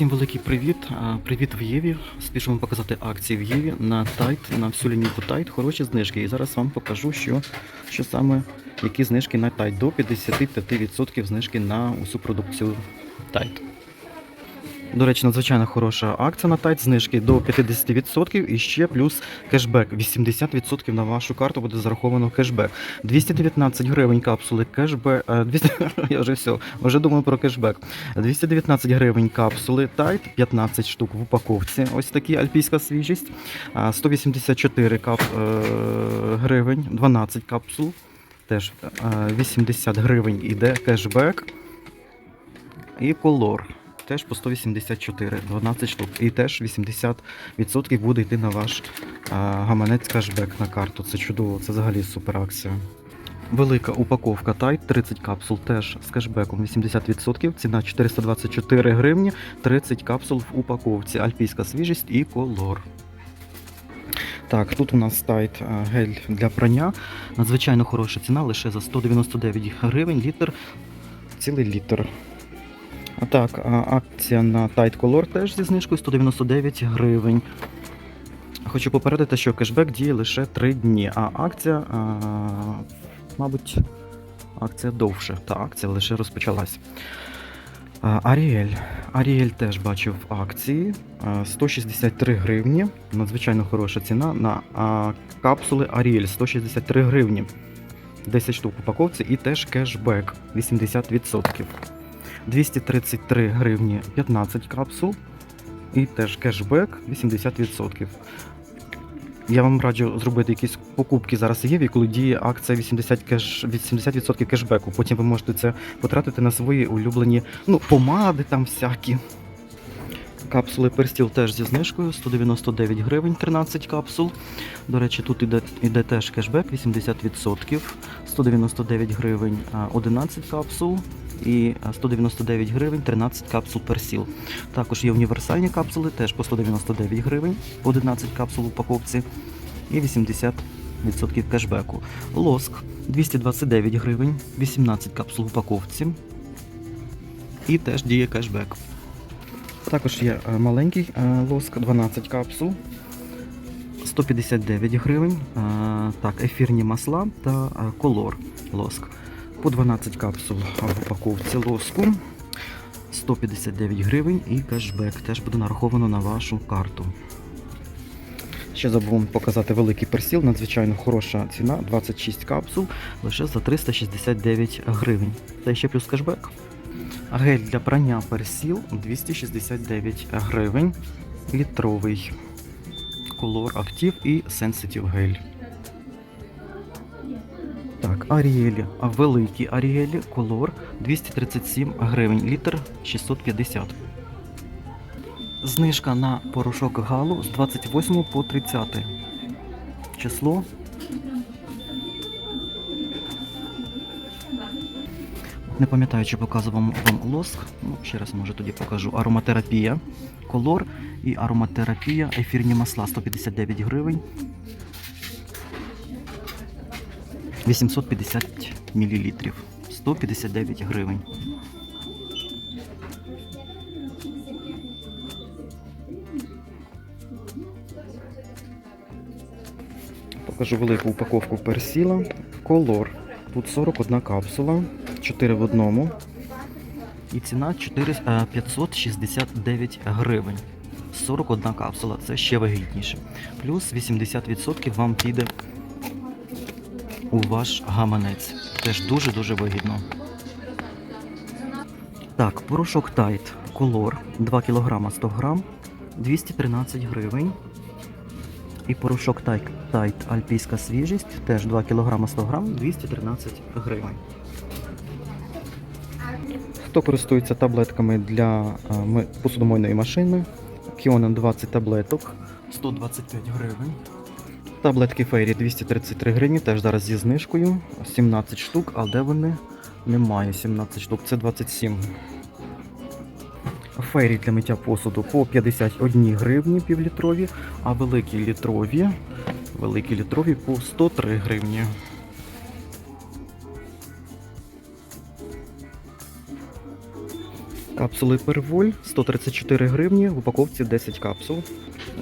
Усім великий привіт. Привіт в Єві. Спішу показати акції в Єві на Тайт, на всю лінійку Тайт. Хороші знижки. І зараз вам покажу, що, що саме які знижки на Тайт. До 55% знижки на усю продукцію Тайт. До речі, надзвичайно хороша акція на Тайт, знижки до 50% і ще плюс кешбек. 80% на вашу карту буде зараховано кешбек. 219 гривень капсули кешбек. е, 200, я вже все, вже думаю про кешбек. 219 гривень капсули Тайт, 15 штук в упаковці. Ось такі альпійська свіжість. 184 кап, е, гривень, 12 капсул. Теж е, 80 гривень іде кешбек. І колор. Теж по 184, 12 штук. І теж 80% буде йти на ваш гаманець кешбек на карту. Це чудово, це взагалі супер акція. Велика упаковка Тайт, 30 капсул теж з кешбеком 80%, ціна 424 гривні, 30 капсул в упаковці, альпійська свіжість і колор. Так, тут у нас тайт гель для прання. Надзвичайно хороша ціна, лише за 199 гривень літр, цілий літр. Так, акція на Tide Color теж зі знижкою 199 гривень. Хочу попередити, що кешбек діє лише 3 дні, а акція, а, мабуть, акція довше. Та акція лише розпочалась. Аріель. Аріель теж бачив акції. 163 гривні. Надзвичайно хороша ціна на капсули Аріель 163 гривні. 10 штук в упаковці і теж кешбек 80%. 233 гривні 15 капсул. І теж кешбек 80%. Я вам раджу зробити якісь покупки зараз є, коли діє акція 80 кеш, 80% кешбеку. Потім ви можете це потратити на свої улюблені ну, помади там всякі. Капсули перстіл теж зі знижкою 199 гривень 13 капсул. До речі, тут іде, іде теж кешбек 80%, 199 гривень 11 капсул і 199 гривень 13 капсул персіл. Також є універсальні капсули, теж по 199 гривень 11 капсул упаковці і 80% кешбеку. Лоск 229 гривень, 18 капсул упаковці. І теж діє кешбек. Також є е, маленький е, лоск 12 капсул. 159 гривень. Е, Так, ефірні масла та е, колор лоск. По 12 капсул в упаковці лоску. 159 гривень і кешбек теж буде нараховано на вашу карту. Ще забув вам показати великий персіл, надзвичайно хороша ціна, 26 капсул, лише за 369 гривень. Та ще плюс кешбек. Гель для прання персіл 269 гривень. Літровий. Колор актив і сенситив гель. Так, Аріелі. А великі Аріелі колор 237 гривень. Літр 650. Знижка на порошок Галу з 28 по 30 число. Не пам'ятаю, чи показував вам лоск. Ну, ще раз може тоді покажу. Ароматерапія, колор і ароматерапія, ефірні масла 159 гривень. 850 мл. 159 гривень. Покажу велику упаковку персіла. Колор. Тут 41 капсула, 4 в одному. І ціна 4, е, 569 гривень. 41 капсула, це ще вигідніше. Плюс 80% вам піде у ваш гаманець. Теж дуже-дуже вигідно. Так, порошок Тайт Колор 2 кг 100 г 213 гривень. І порошок Тайт, Альпійська свіжість теж 2 кг 100 г 213 гривень. Хто користується таблетками для е, посудомойної машини? Кіонен 20 таблеток 125 гривень. Таблетки Фейрі 233 гривні, теж зараз зі знижкою. 17 штук, а де вони? Немає 17 штук, це 27. Фейрі для миття посуду по 51 гривні півлітрові, а великі літрові, великі літрові по 103 гривні. Капсули Перволь 134 гривні, в упаковці 10 капсул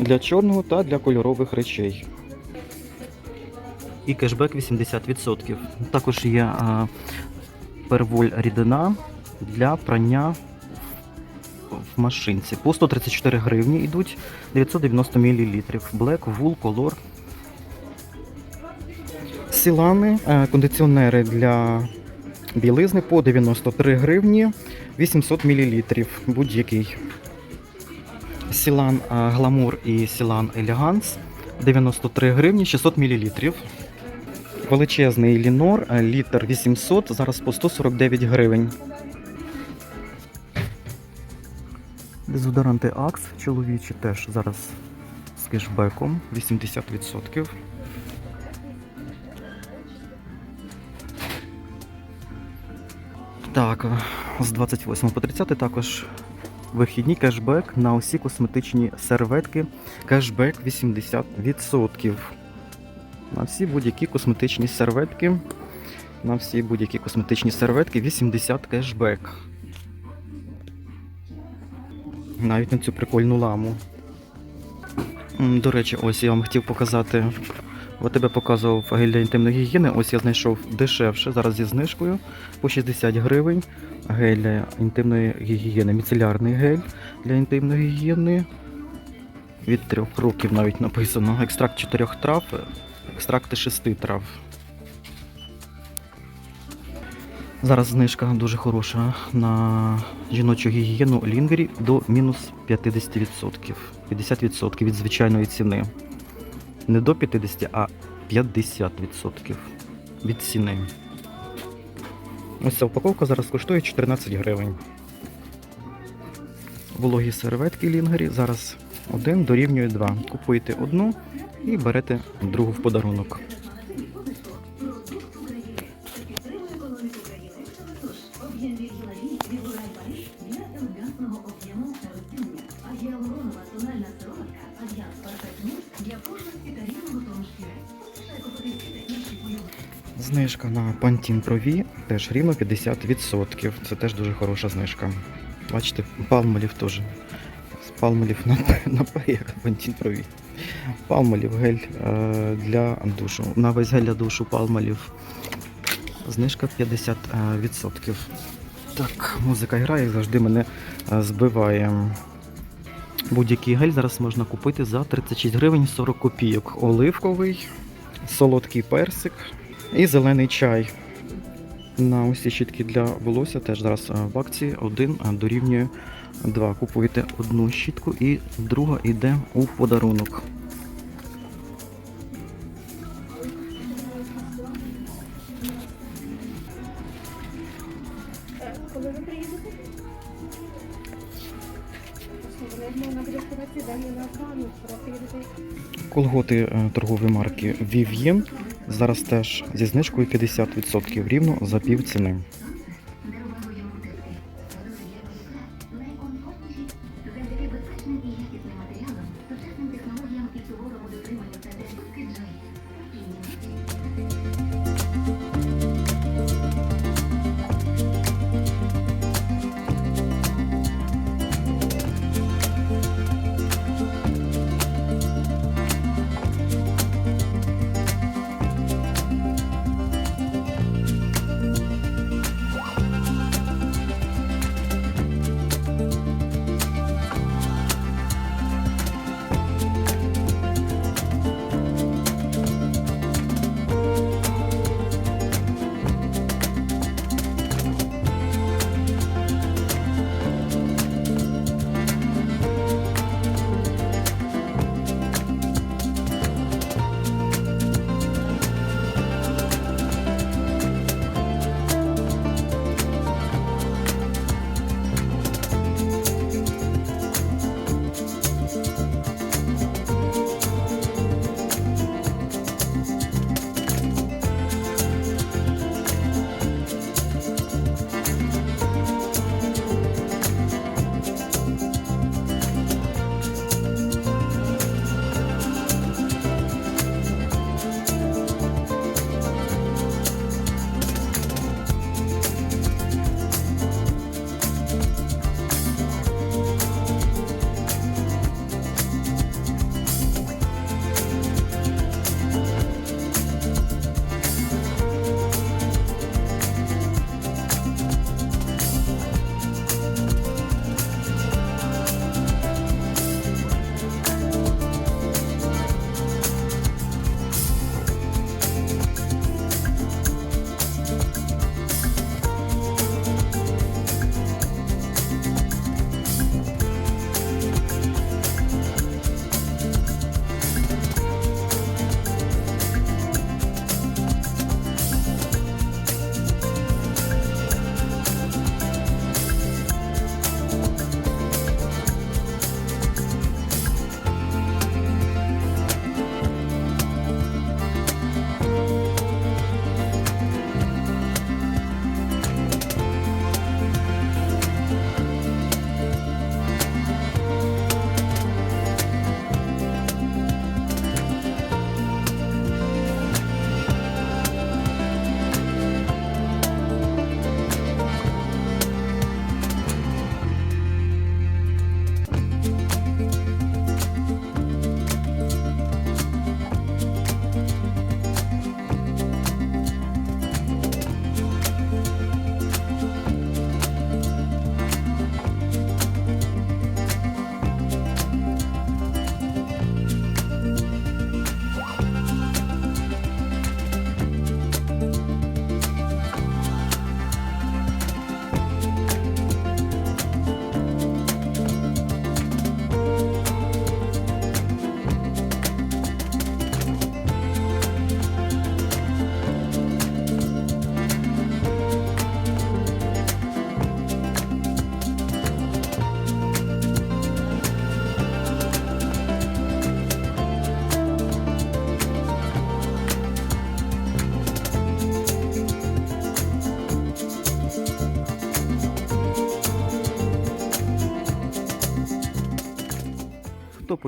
для чорного та для кольорових речей. І кешбек 80%. Також є перволь рідина для прання в машинці. По 134 гривні йдуть 990 мл. Black Wool Color. Сілани, е, кондиціонери для білизни по 93 гривні 800 мл. Будь-який. Сілан Гламур і Сілан Елеганс 93 гривні 600 мл. Величезний лінор, е, літр 800, зараз по 149 гривень. Дезодоранти Акс чоловічі теж зараз з кешбеком 80%. Так, з 28 по 30 також вихідні кешбек на усі косметичні серветки. Кешбек 80%. На всі будь-які косметичні серветки. На всі будь-які косметичні серветки 80 кешбек. Навіть на цю прикольну ламу. До речі, ось я вам хотів показати. От тебе показував гель для інтимної гігієни. Ось я знайшов дешевше, зараз зі знижкою по 60 гривень. Гель для інтимної гігієни, міцелярний гель для інтимної гігієни. Від трьох років навіть написано. Екстракт чотирьох трав, екстракти шести трав. Зараз знижка дуже хороша на жіночу гігієну лінгері до мінус 50%. 50% від звичайної ціни. Не до 50, а 50% від ціни. Ось ця упаковка зараз коштує 14 гривень. Вологі серветки лінгері зараз один дорівнює 2. Купуєте одну і берете другу в подарунок. Знижка на Pantene Pro V теж рівно 50%. Це теж дуже хороша знижка. Бачите, палмолів теж. Палмолів на, на як Pantene Pro V. Палмолів гель е, для душу. На весь гель для душу палмолів. Знижка 50%. Так, музика грає, завжди мене е, збиває. Будь-який гель зараз можна купити за 36 гривень 40 копійок. Оливковий, солодкий персик і зелений чай. На усі щітки для волосся теж зараз в акції один дорівнює 2. Купуєте одну щітку і друга йде у подарунок. Коли ви приїдете. Колготи е, торгової марки Vivien зараз теж зі знижкою 50% рівно за пів ціни.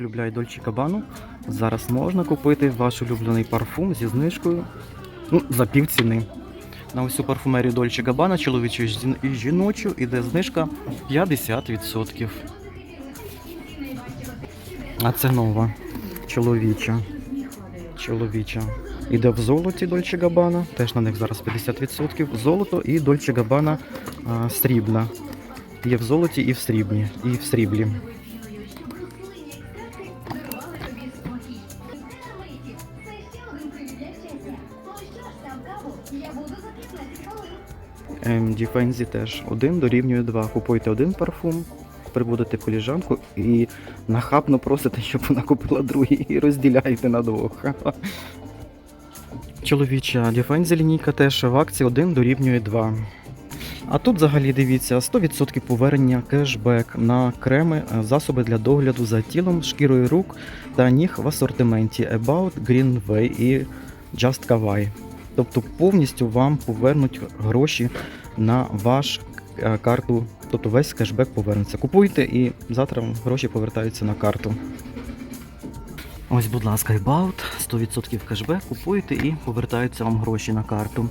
Хто полюбляє Дольче Габану, зараз можна купити ваш улюблений парфум зі знижкою ну, за пів ціни. На усю парфумерію Дольче Габана, чоловічу і жіночу, іде знижка 50%. А це нова чоловіча. Чоловіча. Іде в золоті Дольче Габана, теж на них зараз 50%. Золото і Дольче Габана а, срібна. Є в золоті і в срібні, і в сріблі. Діфензі теж один дорівнює два. Купуйте один парфум, прибудете коліжанку і нахабно просите, щоб вона купила другий і розділяєте на двох. Чоловіча Діфензі лінійка теж в акції 1 дорівнює 2. А тут взагалі дивіться 100% повернення кешбек на креми, е, засоби для догляду за тілом, шкірою рук та ніг в асортименті About, Greenway і Just Kawaii. Тобто повністю вам повернуть гроші на ваш е, карту, тобто весь кешбек повернеться. Купуйте і завтра гроші повертаються на карту. Ось, будь ласка, About, 100% кешбек, купуєте і повертаються вам гроші на карту.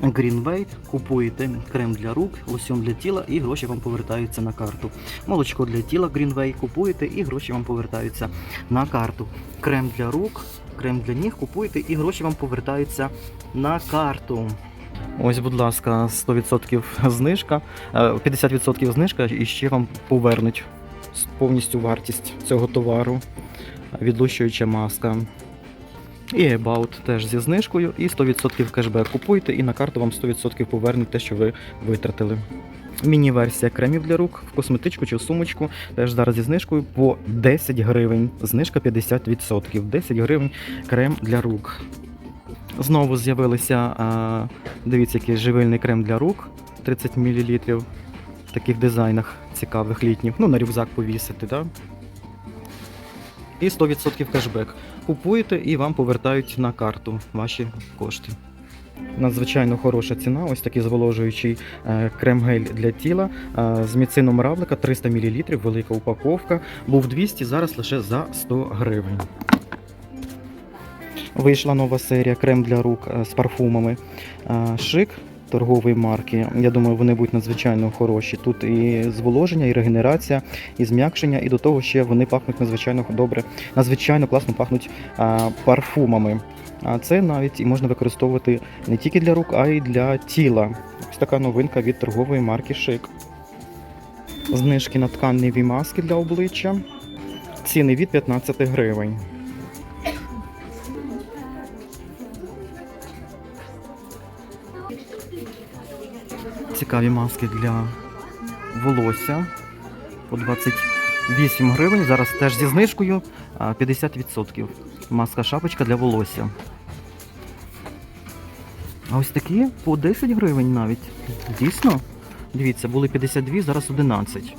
Greenway, купуєте крем для рук, лосьон для тіла і гроші вам повертаються на карту. Молочко для тіла Greenway купуєте і гроші вам повертаються на карту. Крем для рук, крем для ніг купуєте і гроші вам повертаються на карту. Ось, будь ласка, 100% знижка, е, 50% знижка і ще вам повернуть повністю вартість цього товару. Відлущуюча маска. І About теж зі знижкою, і 100% кешбек купуйте, і на карту вам 100% повернуть те, що ви витратили. Міні-версія кремів для рук в косметичку чи в сумочку теж зараз зі знижкою по 10 гривень. Знижка 50%. 10 гривень крем для рук. Знову з'явилися, дивіться, який живильний крем для рук 30 мл в таких дизайнах цікавих літніх. Ну, на рюкзак повісити, так? І 100% кешбек. Купуєте і вам повертають на карту ваші кошти. Надзвичайно хороша ціна. Ось такий зволожуючий е, крем-гель для тіла е, з міцином равлика 300 мл, велика упаковка. Був 200, зараз лише за 100 гривень. Вийшла нова серія крем для рук е, з парфумами. Е, Шик торгової марки. Я думаю, вони будуть надзвичайно хороші. Тут і зволоження, і регенерація, і зм'якшення, і до того ще вони пахнуть надзвичайно добре, надзвичайно класно пахнуть а, парфумами. А це навіть і можна використовувати не тільки для рук, а й для тіла. Ось така новинка від торгової марки Шик. Знижки на тканеві маски для обличчя. Ціни від 15 гривень. Цікаві маски для волосся по 28 гривень. Зараз теж зі знижкою 50%. Маска шапочка для волосся. А ось такі по 10 гривень навіть. Дійсно? Дивіться, були 52, зараз 11.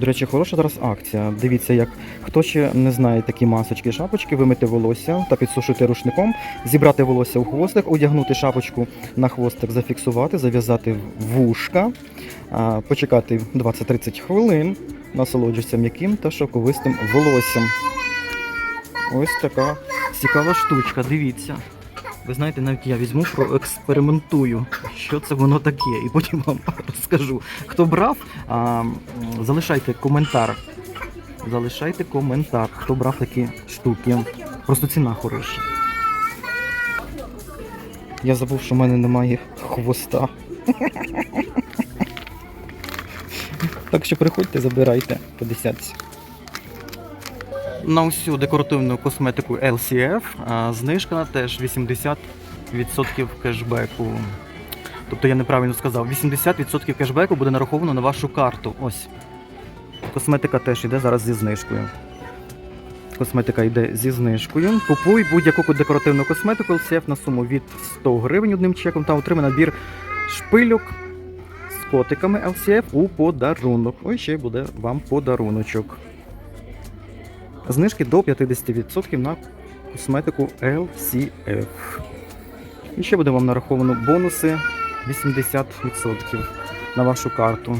До речі, хороша зараз акція. Дивіться, як хто ще не знає такі масочки, шапочки, вимити волосся та підсушити рушником, зібрати волосся у хвостик, одягнути шапочку на хвостик, зафіксувати, зав'язати вушка, почекати 20-30 хвилин, насолоджуйся м'яким та шовковистим волоссям. Ось така цікава штучка, дивіться. Ви знаєте, навіть я візьму, проекспериментую, що це воно таке, і потім вам розкажу. Хто брав, а, залишайте коментар. Залишайте коментар, хто брав такі штуки. Просто ціна хороша. Я забув, що в мене немає хвоста. Так що приходьте, забирайте по десятці. На всю декоративну косметику LCF знижка теж 80% кешбеку. Тобто я неправильно сказав, 80% кешбеку буде нараховано на вашу карту. Ось. Косметика теж йде зараз зі знижкою. Косметика йде зі знижкою. Купуй будь-яку декоративну косметику LCF на суму від 100 гривень одним чеком та отримай набір шпильок з котиками LCF у подарунок. Ось ще буде вам подаруночок знижки до 50% на косметику LCF. І ще буде вам нараховано бонуси 80% на вашу карту.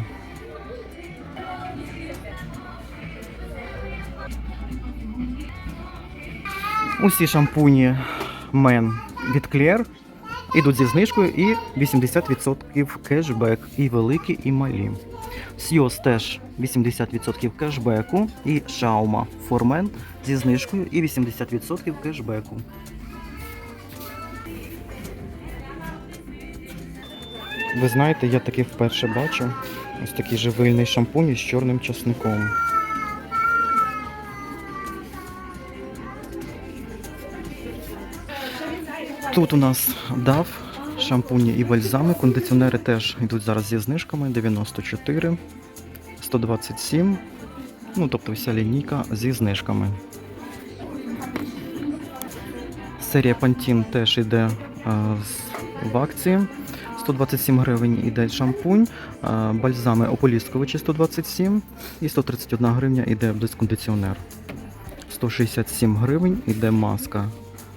Усі шампуні Мен від Клєр ідуть зі знижкою і 80% кешбек. І великі, і малі. Сйоз теж 80% кешбеку, і Шаума Формен зі знижкою і 80% кешбеку. Ви знаєте, я таки вперше бачу ось такий живильний шампунь з чорним часником. Тут у нас DAF, шампуні і бальзами. Кондиціонери теж йдуть зараз зі знижками 94, 127. Ну, тобто вся лінійка зі знижками. Серія Pantene теж йде е, в акції. 127 гривень іде шампунь, е, бальзами ополісковичі 127 і 131 гривня іде дискондиціонер. 167 гривень іде маска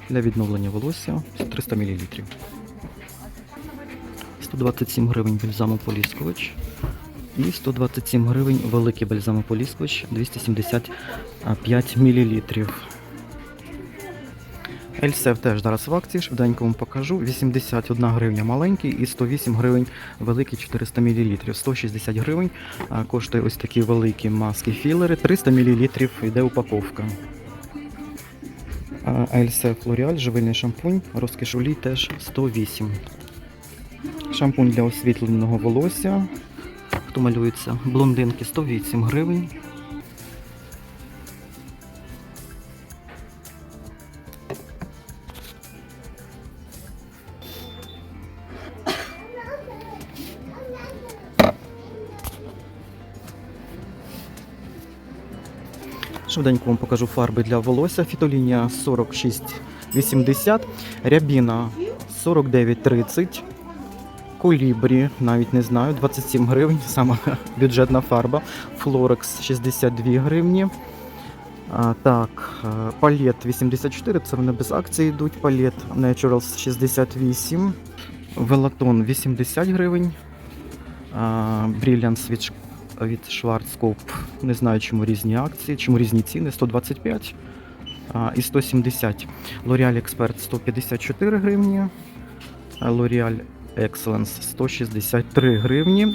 для відновлення волосся 300 мл. 127 гривень бальзамополіскович. І 127 гривень великий бальзамополіскович 275 мл. Ельсев теж зараз в акції, швиденько вам покажу. 81 гривня маленький і 108 гривень великий 400 мл. 160 гривень коштує ось такі великі маски філери. 300 мл йде упаковка. Ельсев L'Oreal, живильний шампунь, розкіш олій теж 108. Шампунь для освітленого волосся. Хто малюється? Блондинки 108 гривень. Швиденько вам покажу фарби для волосся. Фітолінія 4680, рябіна 4930, колібрі, навіть не знаю, 27 гривень, сама бюджетна фарба. Флорекс 62 гривні. А, так, е, палет 84, це вони без акції йдуть. Палет Naturals 68, Велатон 80 гривень. Brilliance від, від Schwarzkopf, не знаю, чому різні акції, чому різні ціни, 125 а, і 170. L'Oreal Expert 154 гривні. L'Oreal Excellence 163 гривні.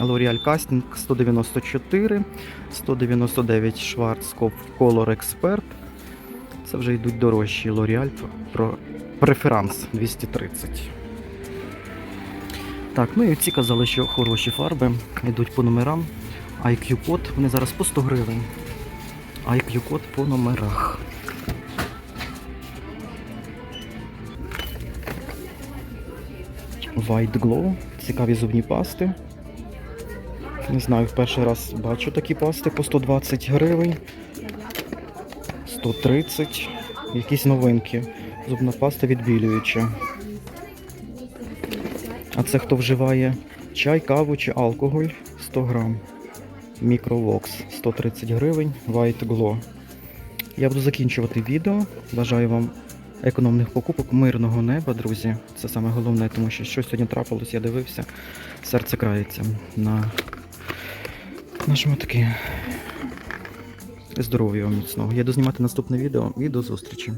L'Oreal Casting 194, 199 Schwarzkopf Color Expert. Це вже йдуть дорожчі L'Oreal Preference 230. Так, ну і ці казали, що хороші фарби йдуть по номерам. IQ код, вони зараз по 100 гривень. IQ код по номерах. White Glow, цікаві зубні пасти. Не знаю, в перший раз бачу такі пасти по 120 гривень. 130. Якісь новинки. Зубна паста відбілююча. А це хто вживає чай, каву чи алкоголь 100 грам. Мікровокс 130 гривень, White Glow. Я буду закінчувати відео. Бажаю вам економних покупок, мирного неба, друзі. Це саме головне, тому що щось сьогодні трапилось, я дивився. Серце крається на нашому таки здоров'я міцного. Я дознімати знімати наступне відео і до зустрічі.